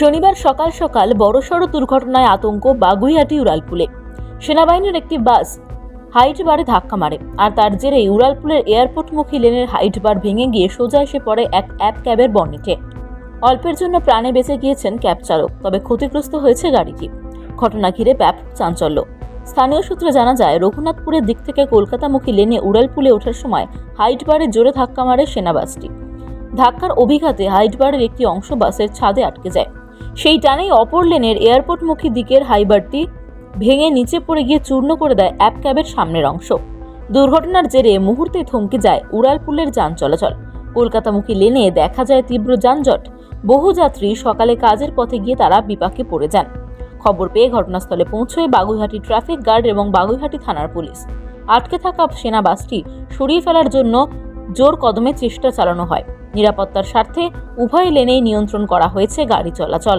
শনিবার সকাল সকাল বড়সড় দুর্ঘটনায় আতঙ্ক বাগুইহাটি উড়ালপুলে। সেনাবাহিনীর একটি বাস হাইট বারে ধাক্কা মারে, আর তার জেরেই উড়ালপুলের এয়ারপোর্টমুখী লেনের হাইট বার ভেঙে গিয়ে সোজা এসে পড়ে এক অ্যাপ ক্যাবের বনেটে অল্পের জন্য প্রাণে বেঁচে গিয়েছেন ক্যাব চালক, তবে ক্ষতিগ্রস্ত হয়েছে গাড়িটি। ঘটনা ঘিরে ব্যাপক চাঞ্চল্য। স্থানীয় সূত্রে জানা যায়, রঘুনাথপুরের দিক থেকে কলকাতামুখী লেনে উড়ালপুলে ওঠার সময় হাইট বারে জোরে ধাক্কা মারে সেনাবাসটি। ধাক্কার অভিঘাতে হাইটবারের একটি অংশ বাসের ছাদে আটকে যায়। সেই টানেই অপর লেনের এয়ারপোর্টমুখী দিকের হাইবারটি ভেঙে নিচে পড়ে গিয়ে চূর্ণ করে দেয় অ্যাপ ক্যাবের সামনের অংশ। দুর্ঘটনার জেরে মুহূর্তে থমকে যায় উড়ালপুলের যান চলাচল। কলকাতামুখী লেনে দেখা যায় তীব্র যানজট। বহু যাত্রী সকালে কাজের পথে গিয়ে তারা বিপাকে পড়ে যান। খবর পেয়ে ঘটনাস্থলে পৌঁছয় বাগুইহাটি ট্রাফিক গার্ড এবং বাগুইহাটি থানার পুলিশ। আটকে থাকা সেনা বাসটি সরিয়ে ফেলার জন্য জোর কদমে চেষ্টা চালানো হয়। নিরাপত্তার স্বার্থে উভয় লেনেই নিয়ন্ত্রণ করা হয়েছে গাড়ি চলাচল।